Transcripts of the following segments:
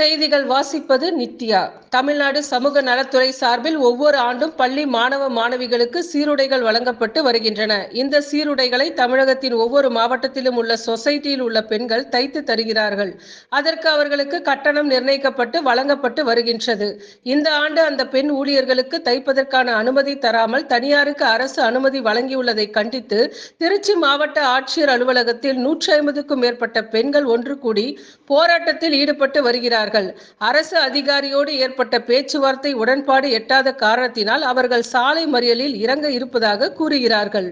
செய்திகள் வாசிப்பது நித்யா. தமிழ்நாடு சமூக நலத்துறை சார்பில் ஒவ்வொரு ஆண்டும் பள்ளி மாணவ மாணவிகளுக்கு சீருடைகள் வழங்கப்பட்டு வருகின்றன. இந்த சீருடைகளை தமிழகத்தின் ஒவ்வொரு மாவட்டத்திலும் உள்ள சொசைட்டியில் உள்ள பெண்கள் தைத்து தருகிறார்கள். அதற்கு அவர்களுக்கு கட்டணம் நிர்ணயிக்கப்பட்டு வழங்கப்பட்டு வருகின்றது. இந்த ஆண்டு அந்த பெண் ஊழியர்களுக்கு தைப்பதற்கான அனுமதி தராமல் தனியாருக்கு அரசு அனுமதி வழங்கியுள்ளதை கண்டித்து திருச்சி மாவட்ட ஆட்சியர் அலுவலகத்தில் நூற்றி ஐம்பதுக்கும் மேற்பட்ட பெண்கள் ஒன்று கூடி போராட்டத்தில் ஈடுபட்டு வருகிறார்கள். அரசு அதிகாரியோடு ஏற்பட்ட பேச்சுவார்த்தை உடன்பாடு எட்டாத காரணத்தினால் அவர்கள் சாலை மறியலில் இறங்க இருப்பதாக கூறுகிறார்கள்.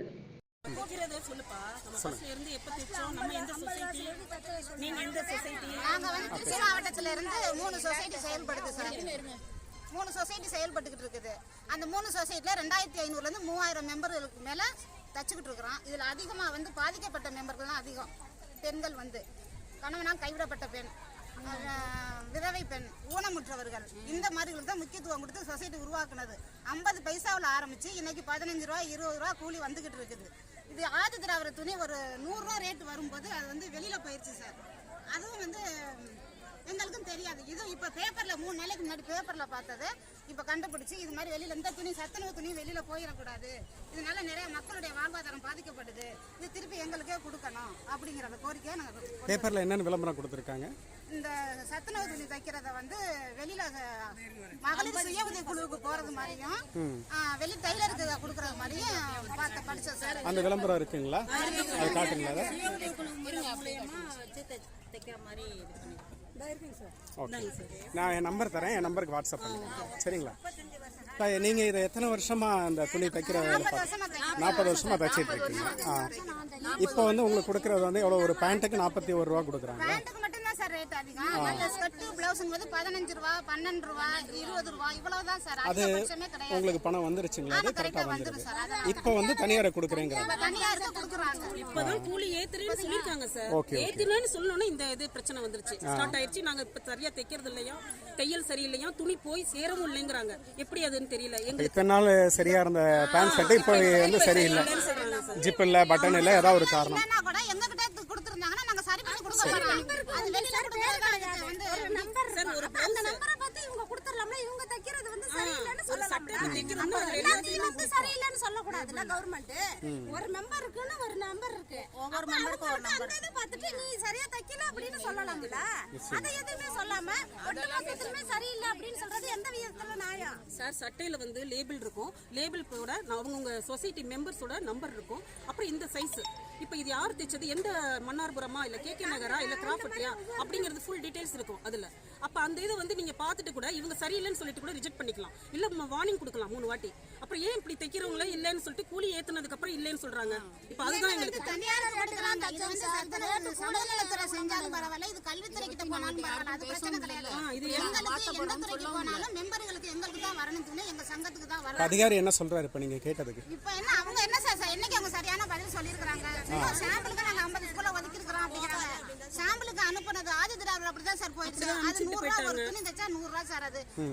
சொசைட்டி மூணு சொசைட்டி செயல்பட்டுக்கிட்டு இருக்குது. அந்த மூணு சொசைட்டில ரெண்டாயிரத்தி ஐநூறுல இருந்து மூவாயிரம் மெம்பர்களுக்கு மேல தச்சுக்கிட்டு இருக்கிறோம். இதுல அதிகமா வந்து பாதிக்கப்பட்ட மெம்பர்கள் தான் அதிகம். பெண்கள் வந்து. கணவனால் கைவிடப்பட்ட பெண். விதவை பெண் ஊனமுற்றவர்கள். இந்த மாதிரிகளுக்கு தான் முக்கியத்துவம் கொடுத்து சொசைட்டி உருவாக்குனது. ஐம்பது பைசாவில் ஆரம்பித்து இன்னைக்கு பதினஞ்சு ரூபா இருபது ரூபா கூலி வந்துக்கிட்டு இருக்குது. இது ஆதி திராவிட துணி ஒரு நூறுரூவா ரேட் வரும்போது அது வந்து வெளியில் போயிடுச்சு சார் அதுவும் வந்து எங்களுக்கும் தெரியாது. இது இப்போ பேப்பரில் மூணு நாளைக்கு முன்னாடி பேப்பரில் பார்த்தது. இப்போ கண்டுபிடிச்சி இது மாதிரி வெளியில் எந்த துணி சத்துணவு துணி வெளியில் போயிடக்கூடாது. இதனால நிறைய மக்களுடைய வாழ்வாதாரம் பாதிக்கப்படுது. இது திருப்பி எங்களுக்கே கொடுக்கணும் அப்படிங்கிற அந்த கோரிக்கையை நாங்கள் பேப்பரில் என்னென்ன விளம்பரம் கொடுத்துருக்காங்க? இந்த சத்துணவு துணி தைக்கிறத வந்து வெளியில மகளிர் சுய உதவி குழுவுக்கு போறது மாதிரியும் வெளி டைலருக்கு கொடுக்கறது மாதிரியும் பார்த்து படிச்சோம் சார். அந்த விளம்பரம் இருக்குங்களா? அது காட்டுங்களா? வச்சு தை- தைக்கிற மாதிரி நான் என் நம்பர் தரேன் என் நம்பருக்கு வாட்ஸ்அப் பண்ணுங்க. சரிங்களா? நீங்கள் இதை எத்தனை வருஷமா அந்த துணி தைக்கிற. நாற்பது வருஷமா தைச்சிட்டு இருக்கீங்க. இப்போ வந்து உங்களுக்கு கொடுக்குறது வந்து எவ்வளோ ஒரு பேண்ட்டுக்கு நாற்பத்தி ஒரு ரூபா கொடுக்குறாங்க சார் ரேட் அதிகம். மற்ற ஸ்கர்ட் பிளவுஸுங்க வந்து பதினஞ்சு ரூபா பன்னெண்டு ரூபா இருபது ரூபா இவ்வளவுதான் சார். அதிகபட்சமே கிடையாது. உங்களுக்கு பணம் வந்துருச்சுங்களா? அது கரெக்டா வந்துருது. சார். இப்போ வந்து தனியாரை கொடுக்குறேங்கிறாங்க இப்ப தனியாருக்கு கொடுக்குறாங்க. இப்பதான் கூலி ஏத்துறேன்னு சொல்லிருக்காங்க சார். ஏத்துறேன்னு சொல்லணும்னா இந்த இது பிரச்சனை வந்துருச்சு. ஸ்டார்ட் ஆயிருச்சு. நாங்க இப்ப சரியா தைக்கிறது இல்லையா? தையல் சரியில்லையா? துணி போய் சேரவும் இல்லைங்கிறாங்க. எப்படி அதுன்னு தெரியல. எங்களுக்கு இத்தனை நாள் சரியா இருந்த பேண்ட் ஷர்ட்டு இப்போ வந்து சரியில்லை. ஜிப் இல்லை பட்டன் இல்லை ஏதாவது ஒரு காரணம். இல்லைன்னா கூட எங்க கிட்ட கொடுத்துருந்தாங்கன்னா நாங்க சரி பண்ணி கொடுக்க அந்த நம்பரை பார்த்து இவங்க கொடுத்துடலாம்ல? இவங்க தைக்கிறது வந்து சரியில்லைன்னு அதுல எல்லாத்தையும் வந்து சரியில்லைன்னு சொல்லக்கூடாதுல்ல கவர்மெண்ட் ஒரு மெம்பர் இருக்குன்னு ஒரு நம்பர் இருக்கு. ஒவ்வொரு மெம்பருக்கும் ஒரு நம்பர் அந்த இதை பார்த்துட்டு நீ சரியா தைக்கல அப்படின்னு சொல்லலாம்ல? அதை எதுவுமே சொல்லாம ஒட்டு மொத்தத்துலயுமே சரியில்லை அப்படின்னு சொல்றது எந்த விதத்துல நியாயம்? சார் சட்டையில வந்து லேபிள் இருக்கும். லேபிள் கூட அவங்கவுங்க சொசைட்டி மெம்பர்ஸோட நம்பர் இருக்கும். அப்புறம் இந்த சைஸ் இப்போ இது யார் தைச்சது? எந்த மன்னார்புரமா இல்ல கே கே நகரா? இல்ல கிராஃபர்ட்டியா அப்படிங்கிறது ஃபுல் டீடைல்ஸ் இருக்கும் அதுல. அப்ப அந்த இதை வந்து நீங்க பார்த்துட்டு கூட இவங்க சரியில்லைன்னு சொல்லிட்டு கூட ரிஜெக்ட் பண்ணிக்கலாம். இல்ல வார்னிங் கொடுக்கலாம் மூணு வாட்டி. அப்புறம் ஏன் இப்படி தைக்கிறவங்களே இல்லைன்னு சொல்லிட்டு கூலி ஏத்துனதுக்கு அப்புறம் இல்லைன்னு சொல்றாங்க. இப்போ அதுதான் எங்களுக்கு சத்துணவு சமூகநலத்துறை செஞ்சாலும் பரவாயில்ல. இது கல்வித்துறை கிட்ட போனாலும் பரவாயில்ல. அது பிரச்சனை கிடையாது. இது எங்களுக்கு எந்த துறைக்கு போனாலும் மெம்பர்களுக்கு எங்களுக்கு தான் வரணும் எங்க சங்கத்துக்கு தான் வரணும் அதிகாரி என்ன சொல்றாரு இப்போ நீங்கள் கேட்டதுக்கு? இப்போ என்ன அவங்க என்ன சார் என்னைக்கு அவங்க சரியான பதில் சொல்லியிருக்கிறாங்க? சாம்பிளுக்கு நாங்க ஐம்பது ஸ்கூல்ல ஒதுக்கி இருக்கிறோம் அப்படிங்கிறாங்க சாம்பிளுக்கு அனுப்புனது ஆதி திராவிட அப்படிதான்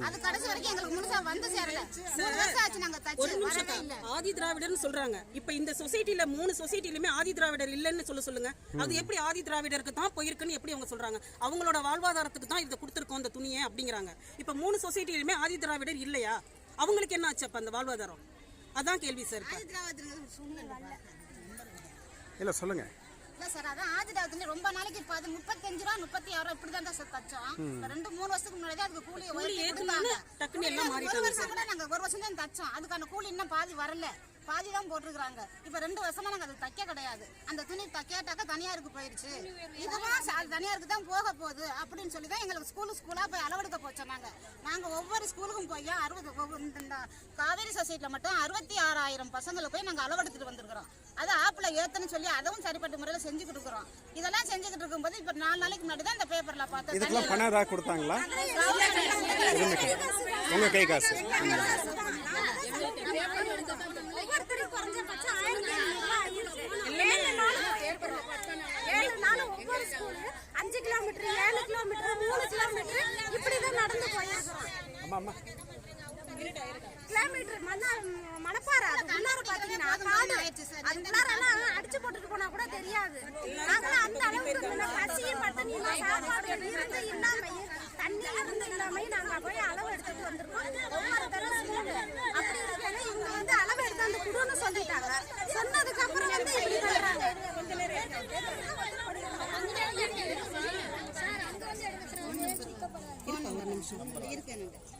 அது சார் கடைசி வரைக்கும் எங்களுக்கு முழுசா வந்து சேரல. மூணு வருஷம் ஆச்சு நாங்க ஒரு தச்சு நிமிஷம் வரவே இல்ல. ஆதி திராவிடர்னு சொல்றாங்க. இப்ப இந்த சொசைட்டில மூணு சொசைட்டிலுமே ஆதி திராவிடர் இல்லைன்னு சொல்ல சொல்லுங்க. அது எப்படி ஆதி திராவிடருக்கு தான் போயிருக்குன்னு எப்படி அவங்க சொல்றாங்க? அவங்களோட வாழ்வாதாரத்துக்கு தான் இதை கொடுத்துருக்கோம் இந்த துணியை அப்படிங்கிறாங்க. இப்ப மூணு சொசைட்டிலுமே ஆதி திராவிடர் இல்லையா? அவங்களுக்கு என்ன ஆச்சு அப்ப அந்த வாழ்வாதாரம்? அதான் கேள்வி சார் இல்லை சொல்லுங்கள் இல்ல சார் அதான் திராவிடத்துல ரொம்ப நாளைக்கு இப்போ அது முப்பத்தஞ்சு ரூபா முப்பத்தி ஆறு ரூபா இப்படி தான் சார் தச்சோம். ரெண்டு மூணு வருஷத்துக்கு முன்னாடி அதுக்கு கூலி ஒரு வருஷம் கூட நாங்க ஒரு வருஷம் தான் தச்சோம். அதுக்கான கூலி இன்னும் பாதி வரல. பாதி தான் போட்டிருக்காங்க இப்ப ரெண்டு வருஷமா நாங்க அது தைக்க கிடையாது. அந்த துணி தைக்காட்டாக்க தனியாருக்கு போயிருச்சு. இதுவும் தனியாருக்கு தான் போக போகுது அப்படின்னு சொல்லி தான் எங்களுக்கு ஸ்கூலு ஸ்கூலா போய் அளவெடுக்க சொன்னாங்க. நாங்க ஒவ்வொரு ஸ்கூலுக்கும் போய் அறுபது இந்த- காவேரி சொசைட்டில மட்டும் அறுபத்தி ஆறாயிரம் பசங்களை போய் நாங்க அளவெடுத்துட்டு வந்திருக்கிறோம். அதை ஆப்ல ஏத்தன்னு சொல்லி அதுவும் சரிப்பட்ட முறையில செஞ்சுக்கிட்டு இருக்கிறோம் இதெல்லாம் செஞ்சுக்கிட்டு இருக்கும்போது இப்ப நாலு நாளைக்கு முன்னாடி தான் இந்த பேப்பர்ல பார்த்தோம். இதுக்கெல்லாம் பணம் ஏதாவது கொடுத்தாங்களா? உங்கள் கை காசு. அஞ்சு கிலோமீட்டர் ஏழு கிலோமீட்டர் மூணு கிலோமீட்டர் இப்படிதான் நடந்து போயிருக்கிறோம். அம்மா அம்மா. கிலோமீட்டர் மண்ணா மணப்பாறை. அது உள்ளார பாத்தீங்கன்னா காடு. அது உள்ளார எல்லாம் அடிச்சு போட்டுட்டு போனா கூட தெரியாது. நாங்களாம் அந்த அளவுக்கு. பசியும் பட்டினியும் சாப்பாடு இருந்து இல்லாம தண்ணி இல்லாம நாங்க போய் அளவு எடுத்துட்டு வந்திருக்கோம். ஒவ்வொரு தடவை ஸ்கூல் அப்படி இருக்கையில இவங்க வந்து அளவு எடுத்து வந்து குடுன்னு சொல்லிட்டாங்க. சொன்னதுக்கு அப்புறம் வந்து இப்படி பண்றாங்க இருக்கு ஒரு நிமிஷம். இருக்கு எனக்கு